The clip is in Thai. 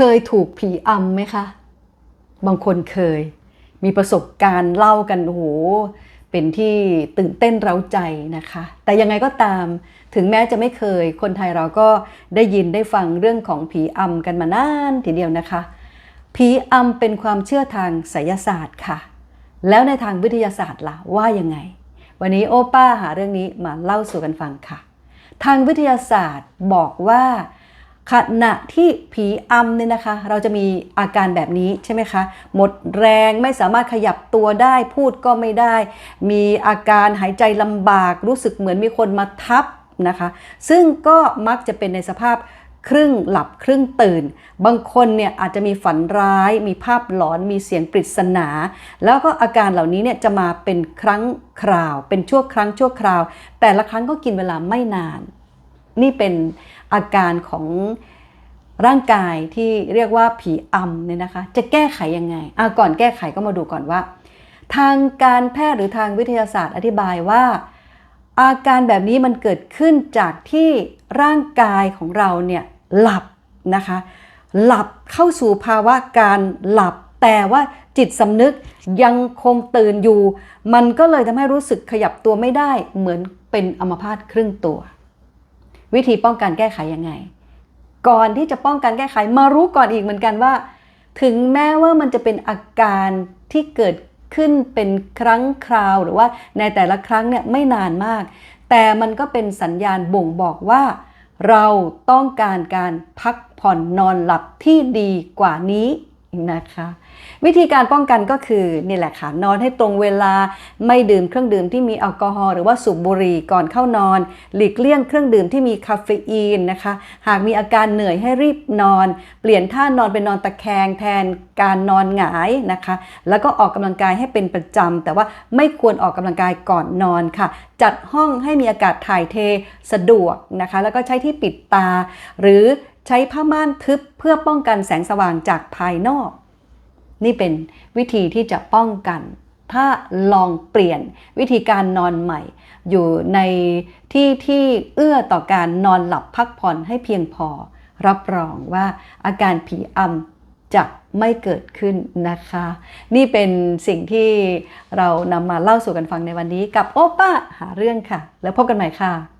คยถูกผีอำไหมคะ บางคนเคย มีประสบการณ์เล่ากันโอ้โหเป็นที่ตื่นเต้นเร้าใจนะคะ แต่ยังไงก็ตามถึงแม้จะไม่เคย คนไทยเราก็ได้ยินได้ฟังเรื่องของผีอำกันมานานทีเดียวนะคะ ผีอำเป็นความเชื่อทางไสยศาสตร์ค่ะ แล้วในทางวิทยาศาสตร์ล่ะว่ายังไง วันนี้โอป้าหาเรื่องนี้มาเล่าสู่กันฟังค่ะ ทางวิทยาศาสตร์บอกว่า ขณะที่ผีอำเนี่ยนะคะ เราจะมีอาการแบบนี้ใช่ไหมคะ หมดแรงไม่สามารถขยับตัวได้พูดก็ไม่ได้ มีอาการหายใจลำบาก รู้สึกเหมือนมีคนมาทับนะคะ ซึ่งก็มักจะเป็นในสภาพครึ่งหลับครึ่งตื่น บางคนเนี่ยอาจจะมีฝันร้าย มีภาพหลอน มีเสียงปริศนา แล้วก็อาการเหล่านี้เนี่ยจะมาเป็นครั้งคราว เป็นชั่วครั้งชั่วคราว แต่ละครั้งก็กินเวลาไม่นาน นี่เป็นอาการของร่างกายที่เรียกว่าผีอำเนี่ยนะคะ จะแก้ไขยังไงอะก่อนแก้ไขก็มาดูก่อนว่า ทางการแพทย์หรือทางวิทยาศาสตร์อธิบายว่า อาการแบบนี้มันเกิดขึ้นจากที่ร่างกายของเราเนี่ยหลับนะคะ หลับเข้าสู่ภาวะการหลับแต่ว่าจิตสำนึกยังคงตื่นอยู่ มันก็เลยทำให้รู้สึกขยับตัวไม่ได้เหมือนเป็นอัมพาตครึ่งตัว วิธีป้องกันแก้ไขยังไง ก่อนที่จะป้องกันแก้ไขมารู้ก่อนอีกเหมือนกันว่า ถึงแม้ว่ามันจะเป็นอาการที่เกิดขึ้นเป็นครั้งคราวหรือว่าในแต่ละครั้งเนี่ยไม่นานมาก แต่มันก็เป็นสัญญาณบ่งบอกว่า เราต้องการการพักผ่อนนอนหลับที่ดีกว่านี้ นะคะ วิธีการป้องกันก็คือนี่แหละค่ะนอนให้ตรงเวลาไม่ดื่มเครื่องดื่มที่มีแอลกอฮอล์หรือว่าสูบบุหรี่ก่อนเข้านอน หลีกเลี่ยงเครื่องดื่มที่มีคาเฟอีนนะคะ หากมีอาการเหนื่อยให้รีบนอน เปลี่ยนท่านอนเป็นนอนตะแคงแทนการนอนหงายนะคะ แล้วก็ออกกำลังกายให้เป็นประจำแต่ว่าไม่ควรออกกำลังกายก่อนนอนค่ะ จัดห้องให้มีอากาศถ่ายเทสะดวกนะคะ แล้วก็ใช้ที่ปิดตา หรือ ใช้ผ้าม่านทึบเพื่อป้องกันแสงสว่างจากภายนอก นี่เป็นวิธีที่จะป้องกัน ถ้าลองเปลี่ยนวิธีการนอนใหม่ อยู่ในที่ที่เอื้อต่อการนอนหลับพักผ่อนให้เพียงพอ รับรองว่าอาการผีอำจะไม่เกิดขึ้นนะคะ นี่เป็นสิ่งที่เรานำมาเล่าสู่กันฟังในวันนี้กับโอป้าหาเรื่องค่ะ แล้วพบกันใหม่ค่ะ